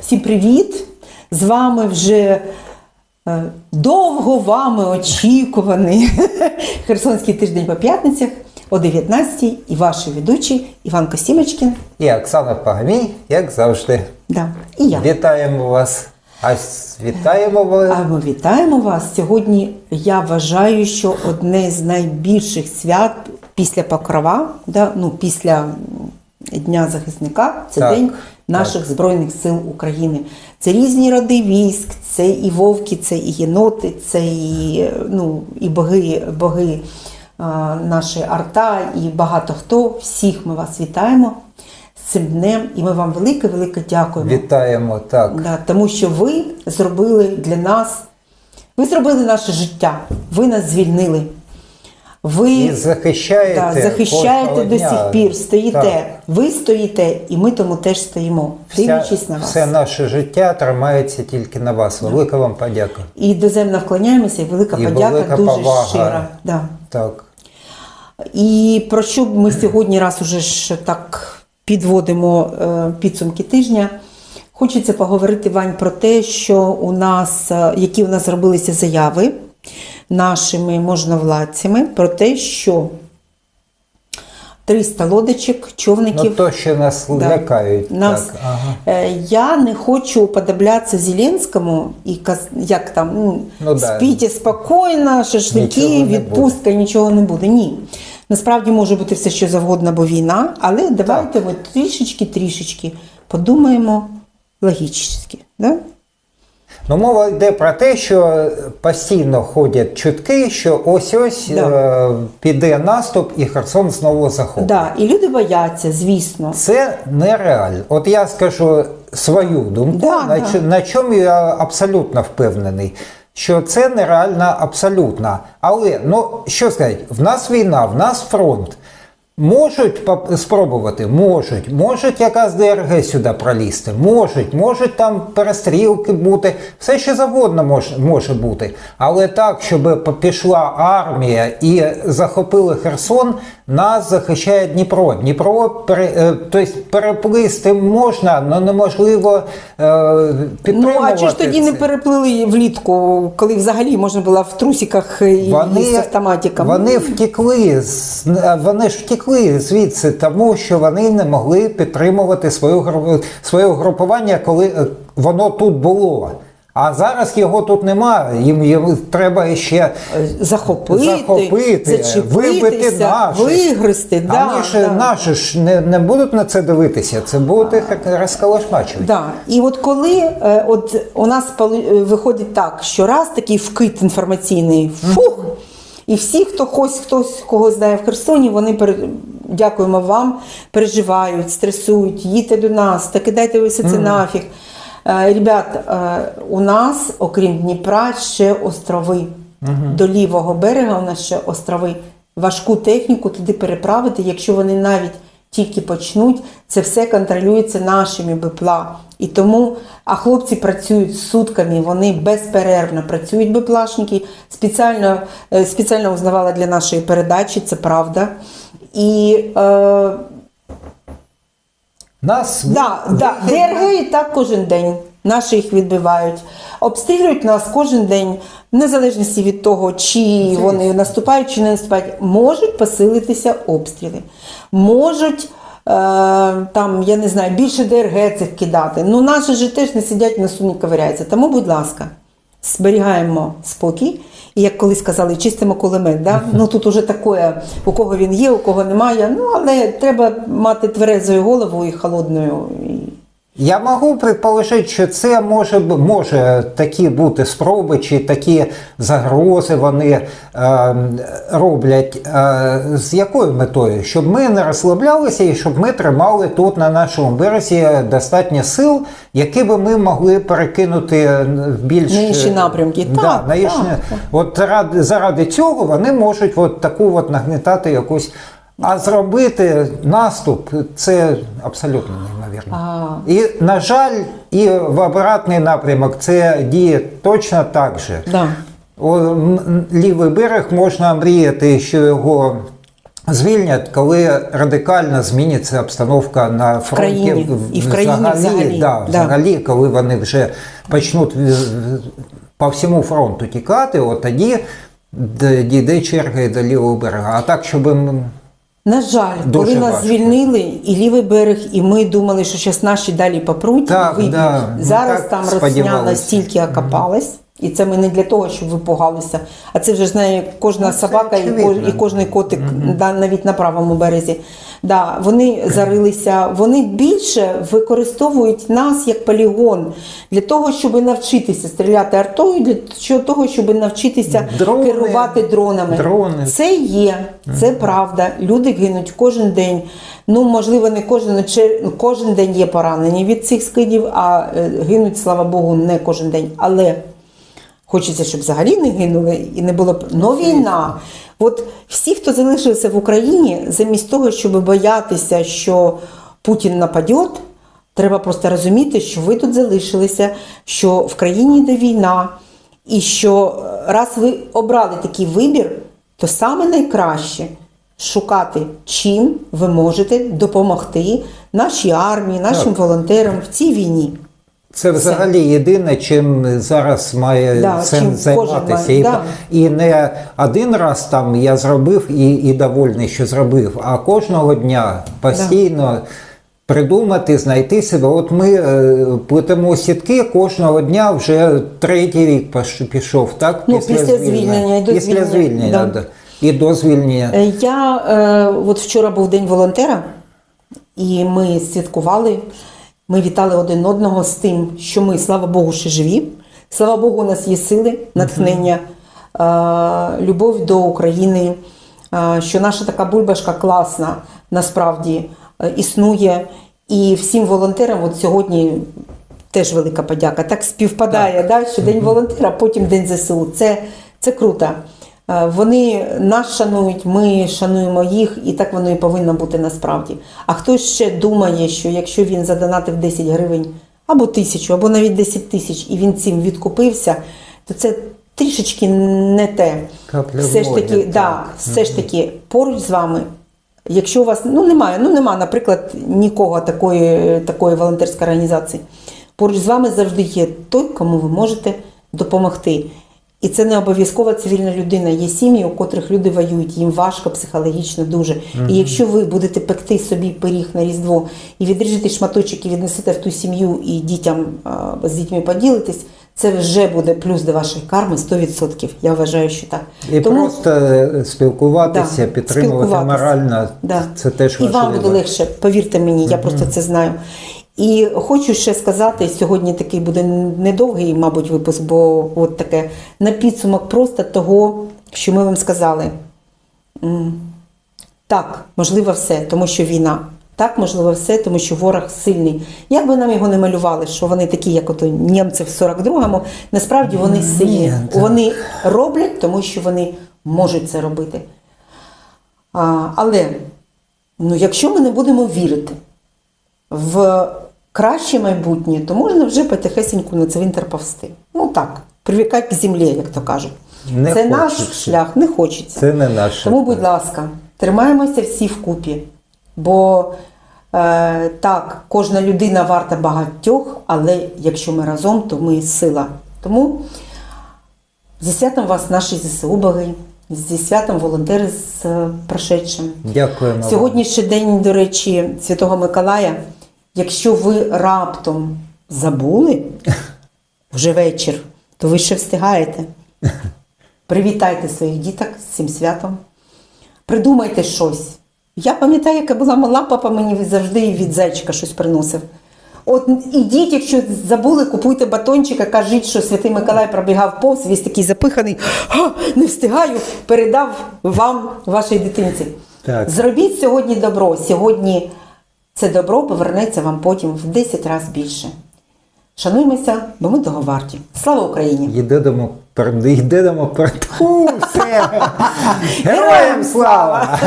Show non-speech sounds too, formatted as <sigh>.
Всім привіт! З вами вже е, довго вами очікуваний <laughs> Херсонський тиждень по п'ятницях о 19-й і ваші ведучі Іван Костімочкін. І Оксана Пагамій, як завжди. Да, і я. Вітаємо вас. А вітаємо вас. А ми вітаємо вас. Сьогодні я вважаю, що одне з найбільших свят після Покрова, да, ну, після Дня захисника, це Так, День наших Збройних сил України. Це різні роди військ, це і вовки, це і єноти, це і, е, ну, і боги, боги а, наші арта, і багато хто. Всіх ми вас вітаємо з цим днем, і ми вам велике-велике дякуємо. Вітаємо так. Да, тому що ви зробили для нас, ви зробили наше життя, ви нас звільнили. Ви І захищаєте, да, захищаєте до сих пір, стоїте. Так. Ви стоїте, і ми тому теж стоїмо, дивлячись на вас. все наше життя тримається тільки на вас. Велика вам подяка. І доземно вклоняємося, і велика І подяка велика дуже повага. щира. Да. Так. І про що ми сьогодні, раз уже ж так підводимо е, підсумки тижня. Хочеться поговорити Вань про те, що у нас, е, які у нас зробилися заяви нашими можновладцями, про те, що 300 лодочок, Ну човників. то, що нас Да. лякають. Нас, Так. Ага. е, Я не хочу уподоблятися Зеленському і як там ну, Ну да. спокійно, шашлики, Нічого відпустка, нічого не буде. Ні. Насправді може бути все що завгодно, бо війна, але давайте ми трішечки-трішечки подумаємо логічно. Да? Ну, мова йде про те, що постійно ходять чутки, що ось-ось Да. е, піде наступ і Херсон знову захопить. Да. І люди бояться, звісно. Це нереально. От я скажу свою думку, Да, на, да. на чому я абсолютно впевнений. Що це нереально абсолютно. Але ну що сказати, в нас війна, в нас фронт. Можуть спробувати, можуть, можуть якась ДРГ сюди пролізти, можуть, можуть там перестрілки бути, все що завгодно може, може бути. Але так, щоб пішла армія і захопили Херсон, нас захищає Дніпро. Дніпро пере, е, тобто переплисти можна, але неможливо е, Ну, а чого ж тоді не переплили влітку, коли взагалі можна було в трусиках і, і з автоматиком? Вони втекли, вони ж втекли звідси, тому що вони не могли підтримувати свою, своє угрупування, коли е, воно тут було. А зараз його тут немає. Їм, їм треба ще захопити, захопити, вибити наших. вигризти. Да, вони ж да. наші ж не, не будуть на це дивитися, це будуть їх розколошмачувати. Да. І от коли е, от у нас е, виходить так, що раз такий вкид інформаційний, фух, і всі, хто хтось, хтось кого знає в Херсоні, вони дякуємо вам, переживають, стресують, їдьте до нас, та кидайте ви все це нафіг. Е, Ребят, е, у нас, окрім Дніпра, ще острови. До лівого берега у нас ще острови. Важку техніку туди переправити, якщо вони навіть тільки почнуть, це все контролюється нашими БПЛА. І тому, а хлопці працюють сутками, вони безперервно працюють БПЛАшники. Спеціально, е, спеціально узнавала для нашої передачі, це правда. І е, Нас Да, да. ДРГ і так кожен день. Наші їх відбивають. Обстрілюють нас кожен день, в незалежності від того, чи вони наступають, чи не наступають. Можуть посилитися обстріли. Можуть. е, Там, я не знаю, більше ДРГ цих кидати. Ну, наші ж теж не сидять, на не ковиряються. Тому, будь ласка, зберігаємо спокій. І як колись казали, чистимо кулемет. Да? Ну тут уже таке, у кого він є, у кого немає. Ну, але треба мати тверезою голову і холодною. Я можу предположити, що це може, може такі бути спроби, чи такі загрози вони е, роблять. Е, з якою метою? Щоб ми не розслаблялися і щоб ми тримали тут на нашому березі достатньо сил, які би ми могли перекинути в більш На інші напрямки. Да, Так, на інші, так. От заради, заради цього вони можуть от таку от нагнетати якусь. А зробити наступ це абсолютно неймовірно. А. І, на жаль, і в обратний напрямок це діє точно так же. Да. О, лівий берег можна мріяти, що його звільнять, коли радикально зміниться обстановка на фронті країні. І в країні взагалі. Да, Да. взагалі, коли вони вже почнуть по всьому фронту тікати, от тоді дійде черга і до лівого берега. А так, щоб На жаль, Дуже коли нас важко. звільнили, і лівий берег, і ми думали, що зараз наші далі попруть. Так, виб'ють. да, ми Зараз так там росня настільки стільки окопалась. І це ми не для того, щоб ви пугалися. А це вже знає кожна Ну, собака і, очевидно. кож, і кожний котик да, навіть на правому березі. Да, вони зарилися, вони більше використовують нас як полігон для того, щоб навчитися стріляти артою, для того, щоб навчитися Дрони, керувати дронами. дрони. Це є, це правда. Люди гинуть кожен день. Ну, можливо, не кожен, кожен день є поранені від цих скидів, а е, гинуть, слава Богу, не кожен день. Але хочеться, щоб взагалі не гинули і не було б. Но війна. От всі, хто залишився в Україні, замість того, щоб боятися, що Путін нападе, треба просто розуміти, що ви тут залишилися, що в країні йде війна, і що е, раз ви обрали такий вибір, то саме найкраще шукати, чим ви можете допомогти нашій армії, нашим волонтерам в цій війні. Це взагалі єдине, чим зараз має Да, сенс займатися. має, І, да. і не один раз там я зробив і, і довольний, що зробив, а кожного дня постійно. Придумати, знайти себе. От ми е, плетемо сітки кожного дня вже третій рік пішов, так? Ну, після звільнення і до після звільнення, да. да. І до звільнення. Е, Я е, от вчора був день волонтера, і ми святкували. Ми вітали один одного з тим, що ми, слава Богу, ще живі. Слава Богу, у нас є сили, натхнення, любов до України, що наша така бульбашка класна насправді існує. І всім волонтерам, от сьогодні теж велика подяка. Так співпадає, Да, що День волонтера, потім День ЗСУ. Це, це круто. Е, Вони нас шанують, ми шануємо їх, і так воно і повинно бути насправді. А хтось ще думає, що якщо він задонатив 10 гривень або тисячу, або навіть 10 тисяч, і він цим відкупився, то це трішечки не те. Капля все ж таки, так. да, все ж таки поруч з вами. Якщо у вас ну немає, ну нема, наприклад, нікого такої, такої волонтерської організації. Поруч з вами завжди є той, кому ви можете допомогти. І це не обов'язково цивільна людина. Є сім'ї, у котрих люди воюють, їм важко психологічно дуже. І якщо ви будете пекти собі пиріг на Різдво і відріжете шматочок і віднесете в ту сім'ю і дітям з дітьми поділитесь, це вже буде плюс до вашої карми 100%. Я вважаю, що так. І просто е, спілкуватися, Да, підтримувати спілкуватися. морально, Да. це теж І вам буде легше, повірте мені, я просто це знаю. І хочу ще сказати, сьогодні такий буде недовгий, мабуть, випуск, бо от таке на підсумок просто того, що ми вам сказали. Так, можливо, все, тому що війна. Так, можливо, все, тому що ворог сильний. Як би нам його не малювали, що вони такі, як ото німці в 42-му, насправді вони сильні. Вони роблять, тому що вони можуть це робити. А, але ну, якщо ми не будемо вірити в краще майбутнє, то можна вже потихесеньку на цвинтар повсти. Ну так, привікати к землі, як то кажуть. Не це наш шлях, не хочеться. Це не наше. Тому, будь ласка, тримаємося всі вкупі. Бо е, так, кожна людина варта багатьох, але якщо ми разом, то ми сила. Тому зі святом вас, наші ЗСУ боги, зі святом волонтери з е, прошедшим. Дякуємо. вам. Сьогодні ще день, до речі, Святого Миколая. Якщо ви раптом забули вже вечір, то ви ще встигаєте. Привітайте своїх діток з цим святом. Придумайте щось. Я пам'ятаю, яка була мала, папа мені завжди від зайчика щось приносив. От ідіть, якщо забули, купуйте батончика, кажіть, що Святий Миколай пробігав повз, весь такий запиханий, а, не встигаю, передав вам, вашій дитинці. Так. Зробіть сьогодні добро. Сьогодні це добро повернеться вам потім в 10 разів більше. Шануємося, бо ми того варті. Слава Україні! Йдемо йдемо перед. Все. <laughs> Героям слава!